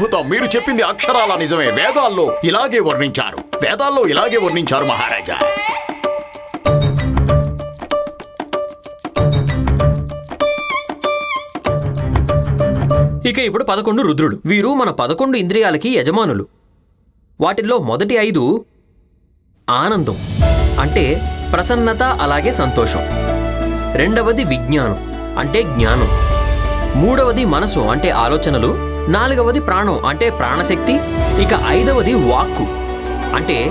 అద్భుతం. మీరు చెప్పింది అక్షరాల నిజమే. వేదాల్లో ఇలాగే వర్ణించారు. వేదాల్లో ఇలాగే వర్ణించారు మహారాజా. ఇక ఇప్పుడు పదకొండు రుద్రులు. వీరు మన పదకొండు ఇంద్రియాలకి యజమానులు. వాటిల్లో మొదటి ఐదు ఆనందం అంటే ప్రసన్నత అలాగే సంతోషం. రెండవది విజ్ఞానం అంటే జ్ఞానం. మూడవది మనసు అంటే ఆలోచనలు. నాలుగవది ప్రాణం అంటే ప్రాణశక్తి ఇక ఐదవది వాక్కు అంటే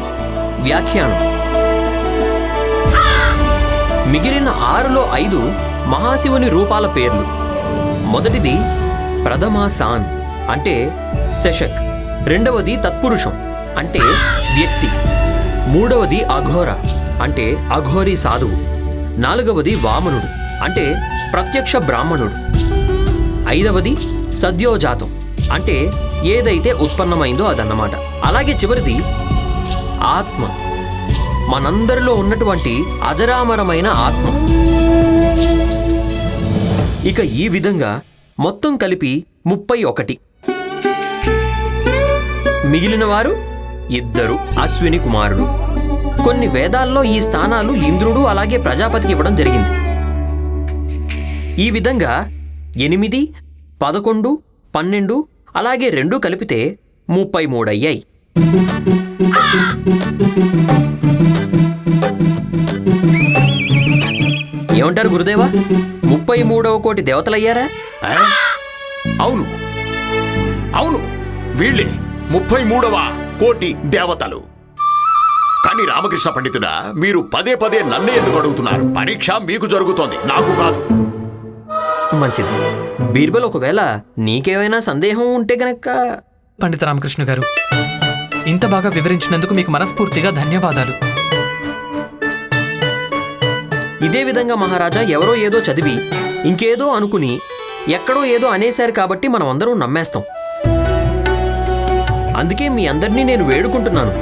వ్యాఖ్యానం. మిగిలిన ఆరులో ఐదు మహాశివుని రూపాల పేర్లు. మొదటిది ప్రథమాసాన్ అంటే శశక్. రెండవది తత్పురుషం అంటే వ్యక్తి. మూడవది అఘోర అంటే అఘోరి సాధువు. నాలుగవది వామనుడు అంటే ప్రత్యక్ష బ్రాహ్మణుడు. ఐదవది సద్యోజాతం అంటే ఏదైతే ఉత్పన్నమైందో అదన్నమాట. అలాగే చివరిది ఆత్మ. మనందరిలో ఉన్నటువంటి అజరామరమైన ఆత్మ. ఇక ఈ విధంగా మొత్తం కలిపి ముప్పై ఒకటి. మిగిలిన వారు ఇద్దరు అశ్విని కుమారుడు. కొన్ని వేదాల్లో ఈ స్థానాలు ఇంద్రుడు అలాగే ప్రజాపతికి ఇవ్వడం జరిగింది. ఈ విధంగా ఎనిమిది పదకొండు పన్నెండు అలాగే రెండు కలిపితే ముప్పై మూడు అయ్యాయి ఏమంటారు గురుదేవా? ముప్పై మూడవ కోటి దేవతలయ్యారా? అవును. అవును. వీళ్ళే ముప్పై మూడవ కోటి దేవతలు. కానీ రామకృష్ణ పండితుడా మీరు పదే పదే నన్నే ఎందుకు అడుగుతున్నారు? పరీక్ష మీకు జరుగుతోంది నాకు కాదు. మంచిది. బీర్బల్ ఒకవేళ నీకేమైనా సందేహం ఉంటే గనక పండిత రామకృష్ణ గారు ఇంత బాగా వివరించినందుకు మీకు మనస్ఫూర్తిగా ధన్యవాదాలు. ఇదే విధంగా మహారాజా ఎవరో ఏదో చదివి ఇంకేదో అనుకుని ఎక్కడో ఏదో అనేశారు కాబట్టి మనం అందరం నమ్మేస్తాం. అందుకే మీ అందరినీ నేను వేడుకుంటున్నాను.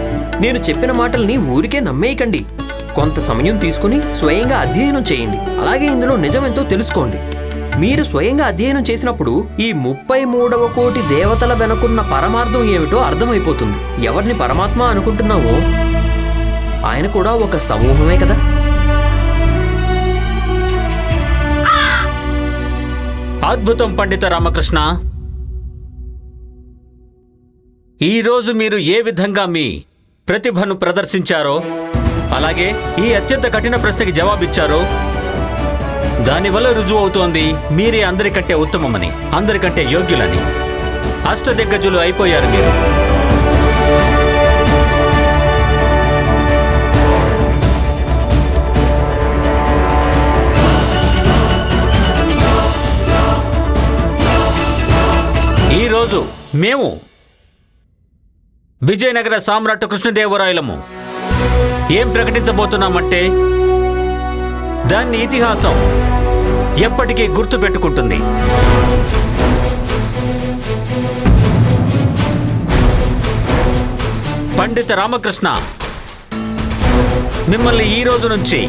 నేను చెప్పిన మాటల్ని ఊరికే నమ్మేయకండి. కొంత సమయం తీసుకుని స్వయంగా అధ్యయనం చేయండి. అలాగే ఇందులో నిజమెంతో తెలుసుకోండి. మీరు స్వయంగా అధ్యయనం చేసినప్పుడు ఈ ముప్పై మూడవ కోటి దేవతల వెనుకున్న పరమార్థం ఏమిటో అర్థమైపోతుంది. ఎవరిని పరమాత్మ అనుకుంటున్నావో? ఆయన కూడా ఒక సమూహమే కదా? అద్భుతం పండిత రామకృష్ణ. ఈరోజు మీరు ఏ విధంగా మీ ప్రతిభను ప్రదర్శించారో అలాగే ఈ అత్యంత కఠిన ప్రశ్నకి జవాబిచ్చారో దానివల్ల రుజువు అవుతోంది. మీరే అందరికంటే ఉత్తమమని అందరికంటే యోగ్యులని. అష్టదిగ్గజులు అయిపోయారు మీరు. ఈరోజు మేము విజయనగర సామ్రాట్ కృష్ణదేవరాయలము. ఏం ప్రకటించబోతున్నామంటే దాన్ని ఇతిహాసం ఎప్పటికీ గుర్తు పెట్టుకుంటుంది పండిత రామకృష్ణ మిమ్మల్ని ఈ రోజు నుంచి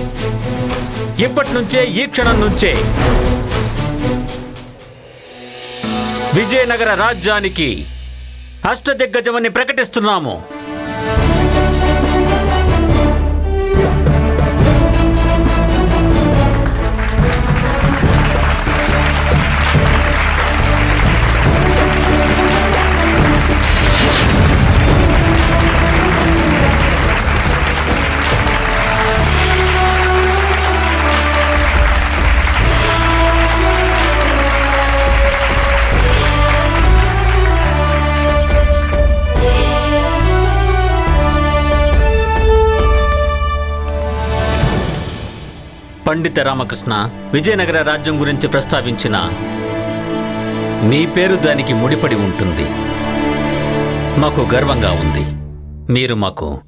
ఇప్పటి నుంచే ఈ క్షణం నుంచే విజయనగర రాజ్యానికి అష్టదిగ్గజమని ప్రకటిస్తున్నాము. పండిత రామకృష్ణ విజయనగర రాజ్యం గురించి ప్రస్తావించిన మీ పేరు దానికి ముడిపడి ఉంటుంది. మాకు గర్వంగా ఉంది. మీరు మాకు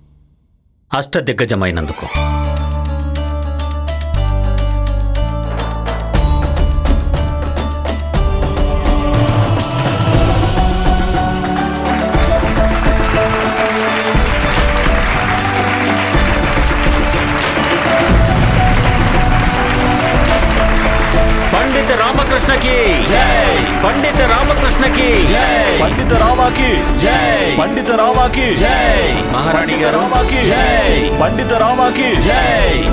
అష్టదిగ్గజమైనందుకు. పండిత రామకృష్ణకి పండిత రామకృష్ణకి పండిత రామాకి జై. పండిత రామాకి జై. మహారాణి గారు రామాకి జై. పండిత రామాకి జై.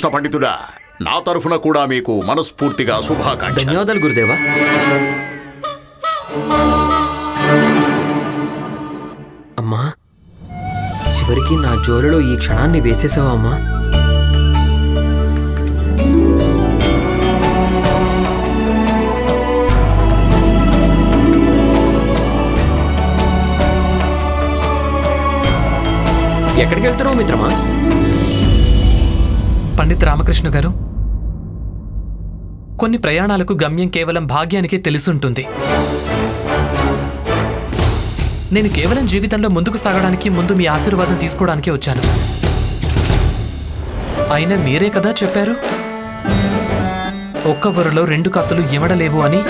రామకృష్ణ పండితుడా నా తరఫున కూడా మీకు మనస్ఫూర్తిగా శుభాకాంక్ష ధన్యవాదాలు గురుదేవా. అమ్మా చివరికి నా జోలిలో ఈ క్షణాన్ని వేసేసావా అమ్మా? ఎక్కడికి వెళ్తున్నావు మిత్రమా? పండిత్ రామకృష్ణ గారు? కొన్ని ప్రయాణాలకు గమ్యం కేవలం భాగ్యానికే తెలుసుంటుంది. నేను కేవలం జీవితంలో ముందుకు సాగడానికి ముందు మీ ఆశీర్వాదం తీసుకోవడానికే వచ్చాను. అయినా మీరే కదా చెప్పారు? ఒక్క వరులో రెండు కత్తులు ఇమడలేవు అని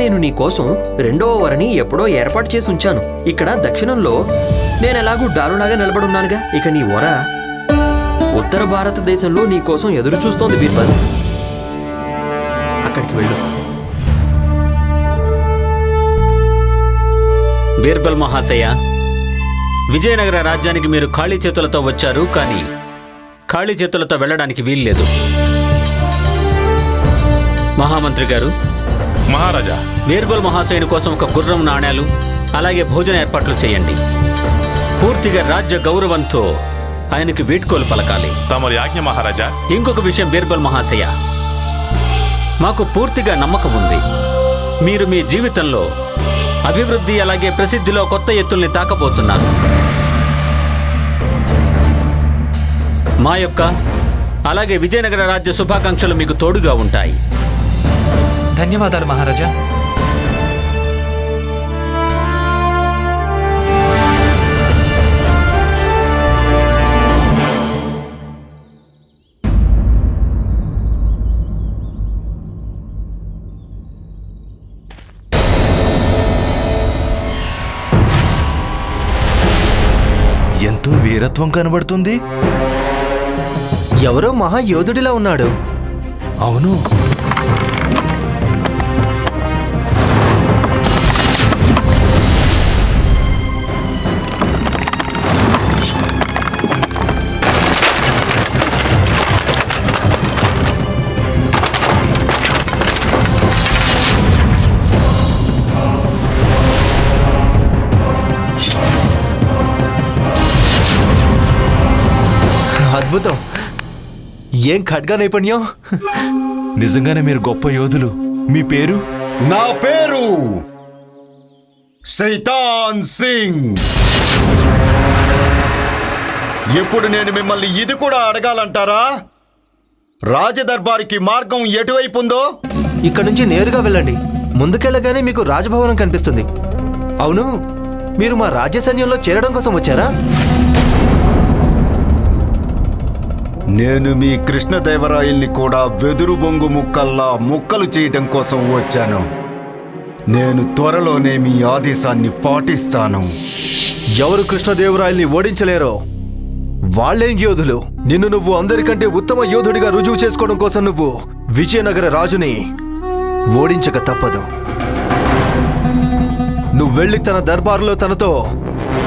నేను నీ కోసం రెండవ వరని ఎప్పుడో ఏర్పాటు చేసి ఉంచాను. ఇక్కడ దక్షిణంలో నేను ఎలాగూ డారులాగా నిలబడున్నానుగా. ఇక నీ వర ఉత్తర భారతదేశంలో నీ కోసం ఎదురు చూస్తోంది బీర్బల్ అక్కడికి వెళ్ళు. బీర్బల్ మహాశయ విజయనగర రాజ్యానికి మీరు ఖాళీ చేతులతో వచ్చారు కానీ ఖాళీ చేతులతో వెళ్ళడానికి వీల్లేదు. మహామంత్రి గారు మహారాజా. బీర్బల్ మహాశయుని కోసం ఒక గుర్రం నాణేలు అలాగే భోజన ఏర్పాట్లు చేయండి. పూర్తిగా రాజ్య గౌరవంతో ఆయనకి వీడ్కోలు పలకాలి. తమరి ఆజ్ఞ మహారాజా. ఇంకొక విషయం బీర్బల్ మహాశయ. మాకు పూర్తిగా నమ్మకం ఉంది. మీరు మీ జీవితంలో అభివృద్ధి అలాగే ప్రసిద్ధిలో కొత్త ఎత్తుల్ని తాకబోతున్నారు. మా యొక్క అలాగే విజయనగర రాజ్య శుభాకాంక్షలు మీకు తోడుగా ఉంటాయి. ధన్యవాదాలు మహారాజా. ఎంతో వీరత్వం కనబడుతుంది. ఎవరో మహాయోధుడిలా ఉన్నాడు. అవును. ఏం ఖడ్గా నైపుణ్యం? నిజంగానే మీరు గొప్ప యోధులు. మీ పేరు? నా పేరు సైతాన్ సింగ్. ఇప్పుడు నేను మిమ్మల్ని ఇది కూడా అడగాలంటారా? రాజదర్బారికి మార్గం ఎటువైపు ఉందో? ఇక్కడ నుంచి నేరుగా వెళ్ళండి. ముందుకెళ్ళగానే మీకు రాజభవనం కనిపిస్తుంది. అవును మీరు మా రాజ్య సైన్యంలో చేరడం కోసం వచ్చారా? నేను మీ కృష్ణదేవరాయల్ని కూడా వెదురు బొంగు ముక్కల్లా ముక్కలు చేయటం కోసం వచ్చాను. నేను త్వరలోనే మీ ఆదేశాన్ని పాటిస్తాను. ఎవరు కృష్ణదేవరాయల్ని ఓడించలేరో? వాళ్ళేం యోధులు? నిన్ను నువ్వు అందరికంటే ఉత్తమ యోధుడిగా రుజువు చేసుకోవడం కోసం నువ్వు విజయనగర రాజుని ఓడించక తప్పదు. నువ్వు వెళ్ళి తన దర్బారులో తనతో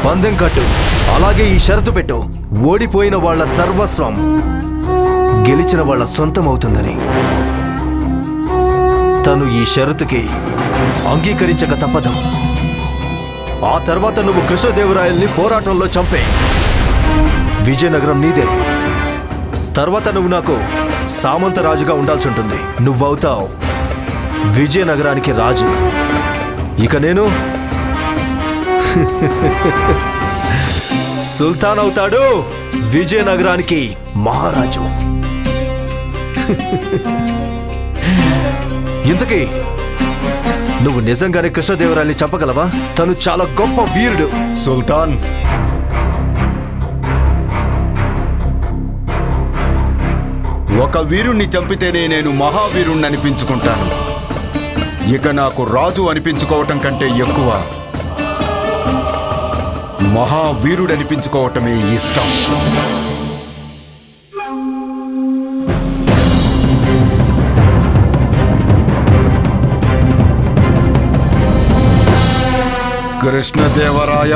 పందెం కట్టు. అలాగే ఈ షరతు పెట్టు. ఓడిపోయిన వాళ్ళ సర్వస్వం గెలిచిన వాళ్ళ సొంతం అవుతుందని తను ఈ షరతుకి అంగీకరించక తప్పదు. ఆ తర్వాత నువ్వు కృష్ణదేవరాయల్ని పోరాటంలో చంపే. విజయనగరం నీదే. తర్వాత నువ్వు నాకు సామంత రాజుగా ఉండాల్సి ఉంటుంది. నువ్వవుతావు. విజయనగరానికి రాజు. ఇక నేను సుల్తాన్ అవుతాడు. విజయనగరానికి మహారాజు. ఇంతకీ నువ్వు నిజంగానే కృష్ణదేవరాయల్ని చంపగలవా? తను చాలా గొప్ప వీరుడు. సుల్తాన్. ఒక వీరుణ్ణి చంపితేనే నేను మహావీరుణ్ణి అనిపించుకుంటాను ఇక నాకు రాజు అనిపించుకోవటం కంటే ఎక్కువ మహావీరుడు అనిపించుకోవటమే ఇష్టం. కృష్ణదేవరాయ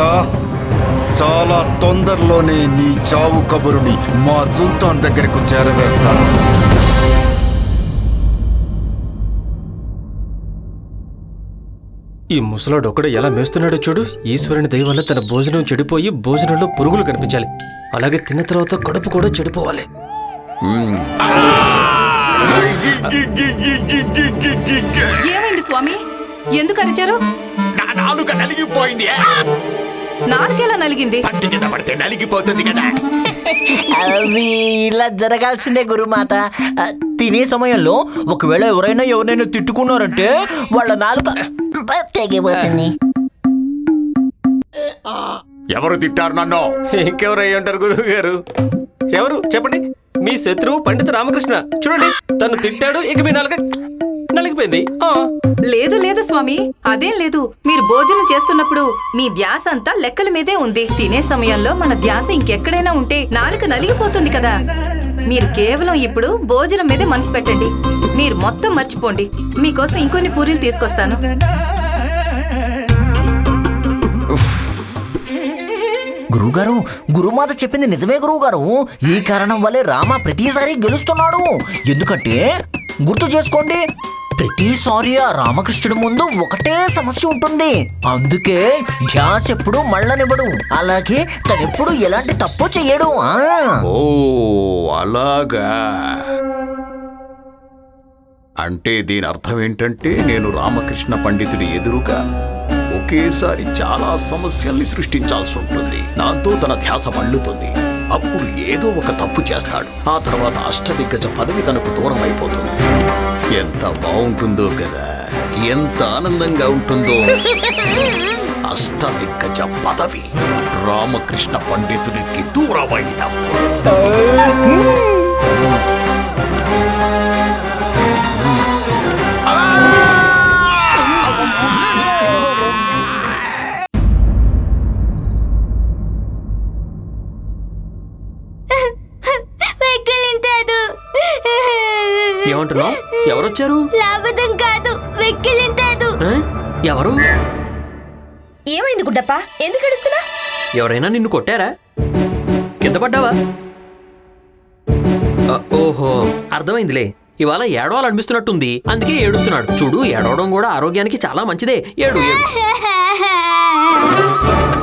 చాలా తొందరలోనే నీ చావు కబురుని మా సుల్తాన్ దగ్గరకు చేరవేస్తాను. ఈ ముసలాడు ఒకడు ఎలా మేస్తున్నాడో చూడు. ఈశ్వరుని దయ వల్ల తన భోజనం చెడిపోయి భోజనంలో పురుగులు కనిపించాలి. అలాగే తిన్న తర్వాత కడుపు కూడా చెడిపోవాలి. ఏమైంది స్వామి? ఎందుకు అరిచారు? నా నాలుక నలిగిపోయింది. నాలుగెలా నలిగింది? పట్టు కింద పడితే నలిగిపోతుంది కదా. అవి ఇలా జరగాల్సిందే గురుమాత. తినే సమయంలో ఒకవేళ ఎవరైనా ఎవరైనా తిట్టుకున్నారంటే వాళ్ళ నాలుక తెగిపోతుంది. ఎవరు తిట్టారు నన్ను? ఇంకెవరు అయ్యి ఉంటారు గురువు గారు ఎవరు? చెప్పండి. మీ శత్రువు పండిత రామకృష్ణ. చూడండి తను తిట్టాడు ఇక మీ నాలుక నలిగిపోయింది. ఆ. లేదు లేదు స్వామి. అదేం లేదు. మీరు భోజనం చేస్తున్నప్పుడు మీ ధ్యాస అంతా లెక్కల మీదే ఉంది. తినే సమయంలో మన ధ్యాస ఇంకెక్కడైనా ఉంటే నాలుక నలిగిపోతుంది కదా. మీరు కేవలం ఇప్పుడు భోజనం మీదే మనసు పెట్టండి. మీరు మొత్తం మర్చిపోండి. మీకోసం ఇంకొన్ని పూరీలు తీసుకొస్తాను. గురువుగారు గురుమాత చెప్పింది నిజమే గురువుగారు. ఈ కారణం వల్లే రామ ప్రతిసారి గెలుస్తున్నాడు. ఎందుకంటే గుర్తు చేసుకోండి. ప్రతిసారి ఆ రామకృష్ణుడి ముందు ఒకటే సమస్య ఉంటుంది. అందుకే ధ్యాస్ ఎప్పుడు మళ్ళనివ్వడు. అలాగే తనెప్పుడు ఎలాంటి తప్పు చెయ్యడు. ఆ. ఓ అలాగా. అంటే దీని అర్థం ఏంటంటే నేను రామకృష్ణ పండితుడి ఎదురుగా ఒకేసారి చాలా సమస్యల్ని సృష్టించాల్సి ఉంటుంది. దాంతో తన ధ్యాస మళ్ళుతుంది. అప్పుడు ఏదో ఒక తప్పు చేస్తాడు. ఆ తర్వాత అష్టదిగ్గజ పదవి తనకు దూరం అయిపోతుంది ఎంత బాగుంటుందో కదా. ఎంత ఆనందంగా ఉంటుందో. అష్టదిగ్గజ పదవి. రామకృష్ణ పండితుడికి దూరమైనప్పుడు. ఎవరు? ఏమైంది గుడ్డప్ప? ఎందుకు ఏడుస్తున్నా? ఎవరైనా నిన్ను కొట్టారా? కింద పడ్డావా? ఓహో అర్థమైందిలే. ఇవాళ ఏడవాలనిపిస్తున్నట్టుంది. అందుకే ఏడుస్తున్నాడు. చూడు ఏడవడం కూడా ఆరోగ్యానికి చాలా మంచిదే. ఏడు ఏడు.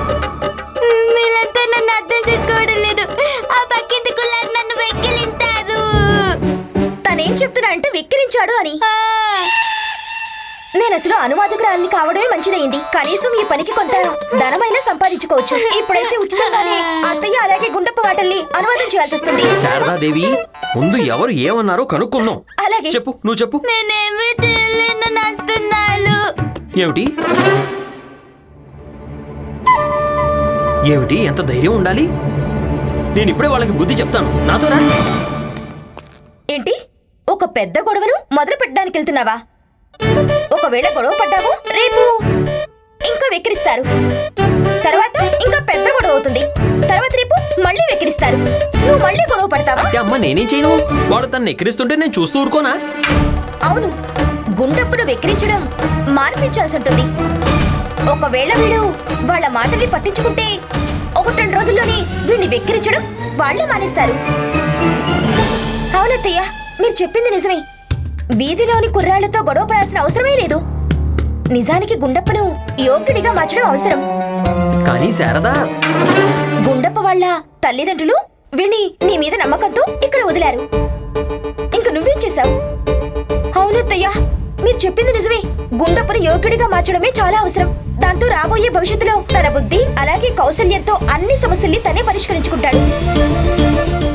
అసలు అనువాదకురాలిని కావడమే మంచిదైంది కనీసం ఈ పనికి కొంత ధనమైనా సంపాదించుకోవచ్చు. ఇప్పుడైతే ఉచితంగానే అత్తయ్య అలాగే గుండప్ప మాటల్ని అనువాదం చేయాల్సి వస్తుంది. శారదాదేవి ముందు ఎవరు ఏమన్నారో కనుక్కుందాం. అలాగే. చెప్పు నువ్వు చెప్పు. నేనేమీ చేయలేనని అంటున్నాను. ఏమిటి? ఏమిటి? ఎంత ధైర్యం ఉండాలి? నేను ఇప్పుడే వాళ్ళకి బుద్ధి చెప్తాను. నాతో రా. ఏంటి? ఒక పెద్ద గొడవను మొదలు పెట్టడానికి వెళ్తున్నావా ఒకవేళ గొడవ పడ్డావో రేపు ఇంకా వెక్కిరిస్తారు. తర్వాత ఇంకా పెద్ద గొడవ అవుతుంది. తర్వాత రేపు మళ్ళీ వెక్కిరిస్తారు. నువ్వు మళ్ళీ గొడవ పడతావా? అంటే అమ్మ నేనేం చేయను? వాడు తను ఎక్కిరిస్తుంటే నేను చూస్తూ ఊరుకోనా? అవును. గుండప్పును వెక్కిరించడం మాన్పించాల్సి ఉంటుంది ఒకవేళ వీడు వాళ్ళ మాటల్ని పట్టించుకుంటే ఒకటి రెండు రోజుల్లోని వీడిని వెక్కిరించడం వాళ్ళే మానేస్తారు. అవునత్తయ్య మీరు చెప్పింది నిజమే. వీధిలోని కుర్రాళ్ళతో గొడవ పడాల్సిన అవసరమే లేదు. నిజానికి గుండప్పను యోగ్యుడిగా మార్చడం అవసరం. కానీ శారదా! గుండప్ప వాళ్ళ తల్లిదండ్రులు విని నీ మీద నమ్మకంతో ఇక్కడ వదిలారు. ఇంక నువ్వేం చేశావు? అవునత్తయ్యా మీరు చెప్పింది నిజమే. గుండప్పను యోగ్యుడిగా మార్చడమే చాలా అవసరం. దాంతో రాబోయే భవిష్యత్తులో తన బుద్ధి అలాగే కౌశల్యంతో అన్ని సమస్యల్ని తనే పరిష్కరించుకుంటాడు.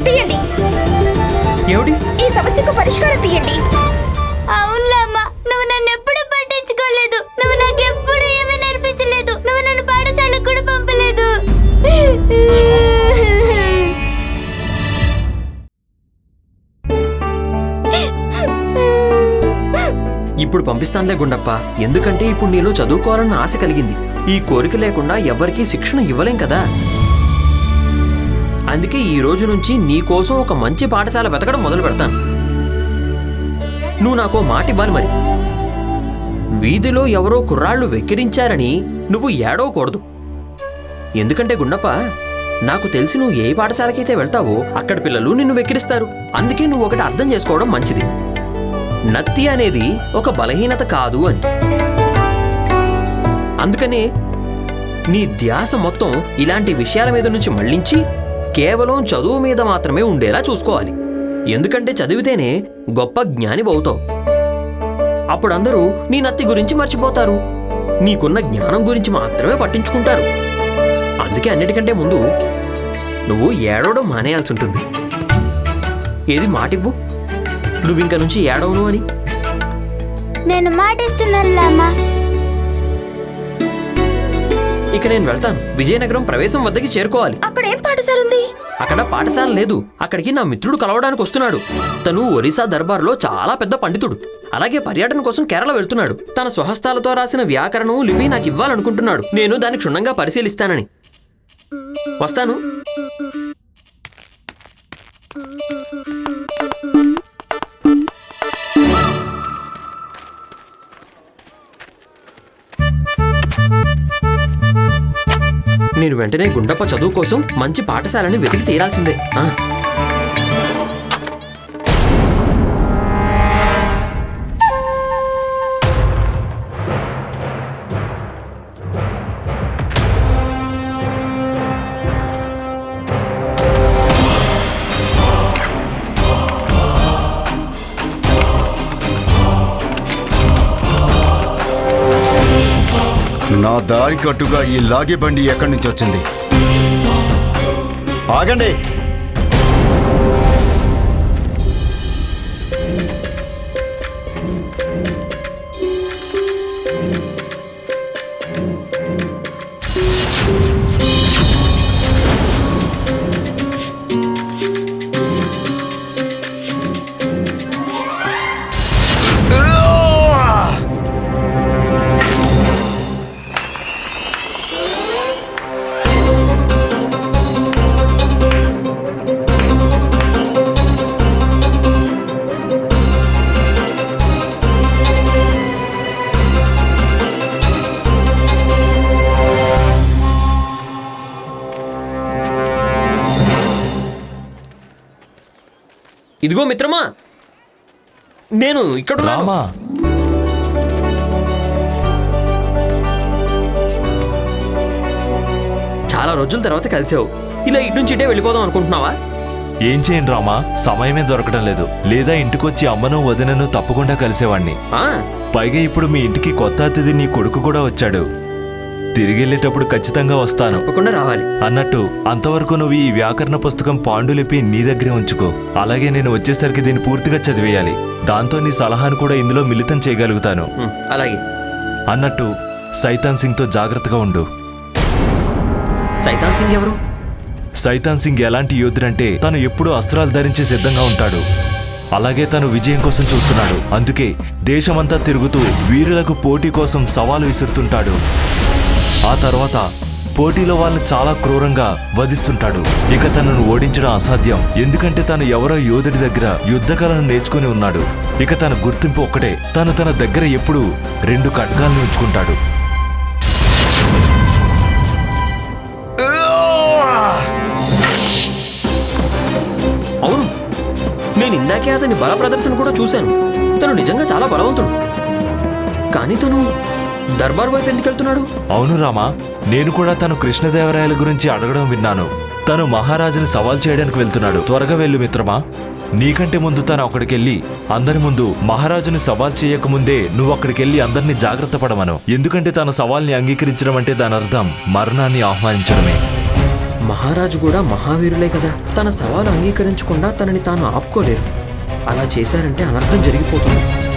తీయండి. ఈ సమస్యకు పరిష్కారం తీయండి. ఇప్పుడు పంపిస్తానులే గుండప్ప. ఎందుకంటే ఇప్పుడు నీలో చదువుకోవాలన్న ఆశ కలిగింది. ఈ కోరిక లేకుండా ఎవరికీ శిక్షణ ఇవ్వలేం కదా. అందుకే ఈ రోజు నుంచి నీ కోసం ఒక మంచి పాఠశాల వెతకడం మొదలు పెడతాను. నువ్వు నాకో మాట ఇవ్వాలి మరి. వీధిలో ఎవరో కుర్రాళ్ళు వెక్కిరించారని నువ్వు ఏడవకూడదు. ఎందుకంటే గుండప్ప నాకు తెలిసి నువ్వు ఏ పాఠశాలకైతే వెళ్తావో అక్కడ పిల్లలు నిన్ను వెక్కిరిస్తారు. అందుకే నువ్వు ఒకటి అర్థం చేసుకోవడం మంచిది. నత్తి అనేది ఒక బలహీనత కాదు అని. అందుకనే నీ ధ్యాస మొత్తం ఇలాంటి విషయాల మీద నుంచి మళ్ళించి కేవలం చదువు మీద మాత్రమే ఉండేలా చూసుకోవాలి. ఎందుకంటే చదివితేనే గొప్ప జ్ఞాని అప్పుడందరూ అప్పుడు అందరూ నీ నత్తి గురించి మర్చిపోతారు. నీకున్న జ్ఞానం గురించి మాత్రమే పట్టించుకుంటారు. అందుకే అన్నిటికంటే ముందు నువ్వు ఏడవడం మానేయాల్సి ఉంటుంది. ఏది మాటివ్వు? నువ్వు ఇంక నుంచి ఏడవను అని. నేను మాటిస్తున్నాను లామా ఇక నేను వెళ్తాను. విజయనగరం ప్రవేశం వద్దకి చేరుకోవాలి. అక్కడ ఏం పాఠశాల ఉంది? అక్కడ పాఠశాల లేదు. అక్కడికి నా మిత్రుడు కలవడానికి వస్తున్నాడు. తను ఒరిస్సా దర్బార్లో చాలా పెద్ద పండితుడు. అలాగే పర్యటన కోసం కేరళ వెళ్తున్నాడు. తన స్వహస్తాలతో రాసిన వ్యాకరణం లిపి నాకు ఇవ్వాలనుకుంటున్నాడు. నేను దాన్ని క్షుణ్ణంగా పరిశీలిస్తానని. వస్తాను. నేను వెంటనే గుండప్ప చదువు కోసం మంచి పాఠశాలని వెతికి తీరాల్సిందే. నా దారి కట్టుగా ఈ లాగే బండి ఎక్కడి నుంచి వచ్చింది? ఆగండి. ఇదిగో మిత్రమా నేను ఇక్కడ రామా. చాలా రోజుల తర్వాత కలిసావు. ఇలా ఇటు నుంచి ఇటే వెళ్ళిపోదాం అనుకుంటున్నావా? ఏం చేయను రామా సమయమే దొరకడం లేదు. లేదా ఇంటికొచ్చి అమ్మను వదినను తప్పకుండా కలిసేవాణ్ణి. పైగా ఇప్పుడు మీ ఇంటికి కొత్త అతిథి నీ కొడుకు కూడా వచ్చాడు. తిరిగి వెళ్ళేటప్పుడు ఖచ్చితంగా వస్తాను. తప్పకుండా రావాలి. అన్నట్టు అంతవరకు నువ్వు ఈ వ్యాకరణ పుస్తకం పాండులిపి నీ దగ్గరే ఉంచుకో. అలాగే నేను వచ్చేసరికి దీన్ని పూర్తిగా చదివేయాలి. దాంతో నీ సలహాను కూడా ఇందులో మిళితం చేయగలుగుతాను. ఉమ్, అలాగే. అన్నట్టు సైతాన్ సింగ్తో జాగ్రత్తగా ఉండు. సైతాన్ సింగ్ ఎవరు? సైతాన్ సింగ్ ఎలాంటి యోధుడంటే తను ఎప్పుడూ అస్త్రాలు ధరించి సిద్ధంగా ఉంటాడు. అలాగే తను విజయం కోసం చూస్తున్నాడు. అందుకే దేశమంతా తిరుగుతూ వీరులకు పోటీ కోసం సవాలు విసురుతుంటాడు. ఆ తర్వాత పోటీలో వాళ్ళని చాలా క్రూరంగా వధిస్తుంటాడు. ఇక తనను ఓడించడం అసాధ్యం. ఎందుకంటే తను ఎవరో యోధుడి దగ్గర యుద్ధకళను నేర్చుకుని ఉన్నాడు. ఇక తన గుర్తింపు ఒక్కటే. తను తన దగ్గర ఎప్పుడూ రెండు ఖడ్గాలను ఉంచుకుంటాడు అవును. నేను ఇందాకే అతని బల ప్రదర్శన కూడా చూశాను. తను నిజంగా చాలా బలవంతుడు. కానీ తను దర్బార్ వైపు ఎందుకు వెళ్తున్నాడు? అవును రామా నేను కూడా తను కృష్ణదేవరాయల గురించి అడగడం విన్నాను. తను మహారాజుని సవాల్ చేయడానికి వెళ్తున్నాడు. త్వరగా వెళ్ళు మిత్రమా. నీకంటే ముందు తను అక్కడికెళ్ళి అందరి ముందు మహారాజుని సవాల్ చేయకముందే నువ్వు అక్కడికెళ్ళి అందరినీ జాగ్రత్త పడమను. ఎందుకంటే తన సవాల్ని అంగీకరించడం అంటే దాని అర్థం మరణాన్ని ఆహ్వానించడమే. మహారాజు కూడా మహావీరులే కదా. తన సవాలు అంగీకరించకుండా తనని తాను ఆపుకోలేరు. అలా చేశారంటే అనర్థం జరిగిపోతుంది.